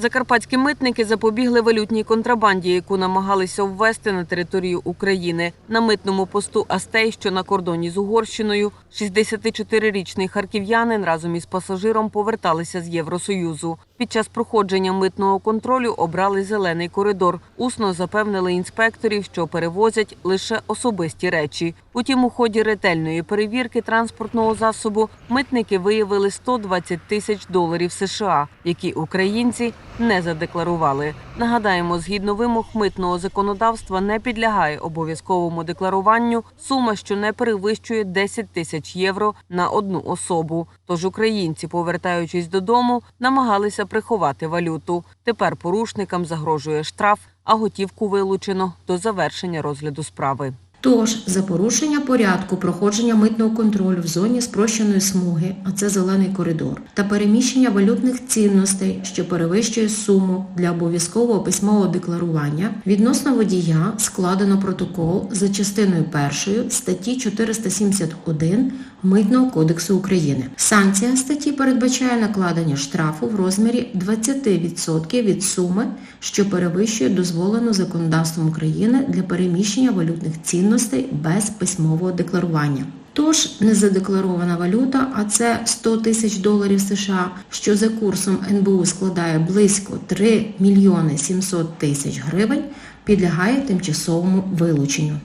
Закарпатські митники запобігли валютній контрабанді, яку намагалися ввести на територію України. На митному посту Астей, що на кордоні з Угорщиною, 64-річний харків'янин разом із пасажиром поверталися з Євросоюзу. Під час проходження митного контролю обрали зелений коридор. Усно запевнили інспекторів, що перевозять лише особисті речі. Утім, у ході ретельної перевірки транспортного засобу митники виявили 120 тисяч доларів США, які українці не задекларували. Нагадаємо, згідно вимог митного законодавства не підлягає обов'язковому декларуванню сума, що не перевищує 10 тисяч євро на одну особу. Тож українці, повертаючись додому, намагалися приховати валюту. Тепер порушникам загрожує штраф, а готівку вилучено до завершення розгляду справи. Тож за порушення порядку проходження митного контролю в зоні спрощеної смуги, а це зелений коридор, та переміщення валютних цінностей, що перевищує суму для обов'язкового письмового декларування, відносно водія складено протокол за частиною першою статті 471 Митного кодексу України. Санкція статті передбачає накладення штрафу в розмірі 20% від суми, що перевищує дозволену законодавством України для переміщення валютних цінностей без письмового декларування. Тож незадекларована валюта, а це 100 тисяч доларів США, що за курсом НБУ складає близько 3 мільйони 700 тисяч гривень, підлягає тимчасовому вилученню.